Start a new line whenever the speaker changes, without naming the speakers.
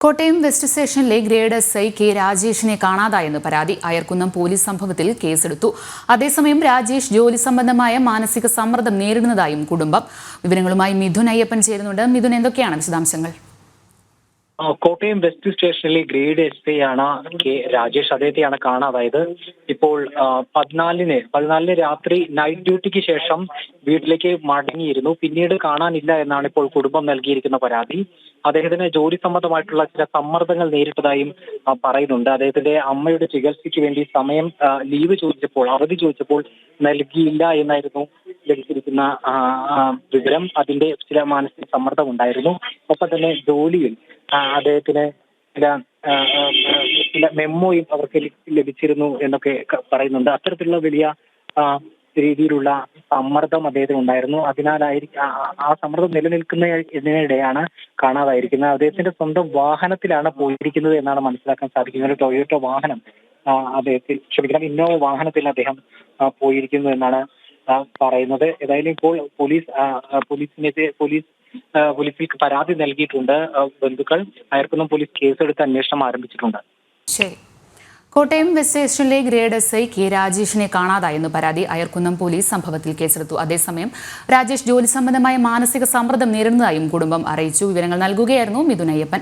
Kottayam west സ്റ്റേഷനിലെ grade S I K രാജേഷിനെ കാണാതായെന്ന് പരാതി അയർക്കുന്നം പോലീസ് സംഭവത്തിൽ കേസെടുത്തു. അതേസമയം രാജേഷ് ജോലി സംബന്ധമായ മാനസിക സമ്മർദ്ദം നേരിടുന്നതായും കുടുംബം. വിവരങ്ങളുമായി മിഥുൻ അയ്യപ്പൻ ചേരുന്നുണ്ട്. മിഥുൻ എന്തൊക്കെയാണ് വിശദാംശങ്ങൾ?
കോട്ടയം വെസ്റ്റ് സ്റ്റേഷനിലെ ഗ്രേഡ് എസ് ഐ ആണ് കെ രാജേഷ്. അദ്ദേഹത്തെയാണ് കാണാതായത്. ഇപ്പോൾ ആ, പതിനാലിന് പതിനാലിന് രാത്രി നൈറ്റ് ഡ്യൂട്ടിക്ക് ശേഷം വീട്ടിലേക്ക് മടങ്ങിയിരുന്നു. പിന്നീട് കാണാനില്ല എന്നാണ് ഇപ്പോൾ കുടുംബം നൽകിയിരിക്കുന്ന പരാതി. അദ്ദേഹത്തിന് ജോലി സംബന്ധമായിട്ടുള്ള ചില സമ്മർദ്ദങ്ങൾ നേരിട്ടതായും പറയുന്നുണ്ട്. അദ്ദേഹത്തിന്റെ അമ്മയുടെ ചികിത്സയ്ക്ക് വേണ്ടി സമയം ലീവ് ചോദിച്ചപ്പോൾ അവധി ചോദിച്ചപ്പോൾ നൽകിയില്ല എന്നായിരുന്നു ലഭിച്ചിരിക്കുന്ന വിവരം. അതിന്റെ ചില മാനസിക സമ്മർദ്ദം ഉണ്ടായിരുന്നു. ഒപ്പം തന്നെ ജോലിയിൽ അദ്ദേഹത്തിന് ചില ചില മെമ്മോയും അവർക്ക് ലഭിച്ചിരുന്നു എന്നൊക്കെ പറയുന്നുണ്ട്. അത്തരത്തിലുള്ള വലിയ രീതിയിലുള്ള സമ്മർദ്ദം അദ്ദേഹത്തിന് ഉണ്ടായിരുന്നു. അതിനാലായിരിക്കും ആ- സമ്മർദ്ദം നിലനിൽക്കുന്ന സമ്മർദ്ദം നിലനിൽക്കുന്നതിനിടെയാണ് കാണാതായിരിക്കുന്നത്. അദ്ദേഹത്തിന്റെ സ്വന്തം വാഹനത്തിലാണ് പോയിരിക്കുന്നത് എന്നാണ് മനസ്സിലാക്കാൻ സാധിക്കുന്നത്. ടൊയോട്ടോ വാഹനം അദ്ദേഹത്തിൽ ക്ഷമിക്കണം ഇന്നോവ വാഹനത്തിൽ അദ്ദേഹം പോയിരിക്കുന്നു എന്നാണ് പറയുന്നത്. ഏതായാലും ഇപ്പോൾ പോലീസ് പോലീസിനെതിരെ പോലീസ് പോലീസിൽ പരാതി നൽകിയിട്ടുണ്ട്. ബന്ധുക്കൾ അയർക്കുന്നം പോലീസ് കേസെടുത്ത് അന്വേഷണം ആരംഭിച്ചിട്ടുണ്ട്.
ശരി. കോട്ടയം വെസ്റ്റ് സ്റ്റേഷനിലെ ഗ്രേഡ് എസ് ഐ കെ രാജേഷിനെ കാണാതായെന്ന് പരാതി അയർക്കുന്നം പോലീസ് സംഭവത്തിൽ കേസെടുത്തു. അതേസമയം രാജേഷ് ജോലി സംബന്ധമായ മാനസിക സമ്മർദ്ദം നേരിടുന്നതായും കുടുംബം അറിയിച്ചു. വിവരങ്ങൾ നൽകുകയായിരുന്നു മിഥുൻ അയ്യപ്പൻ.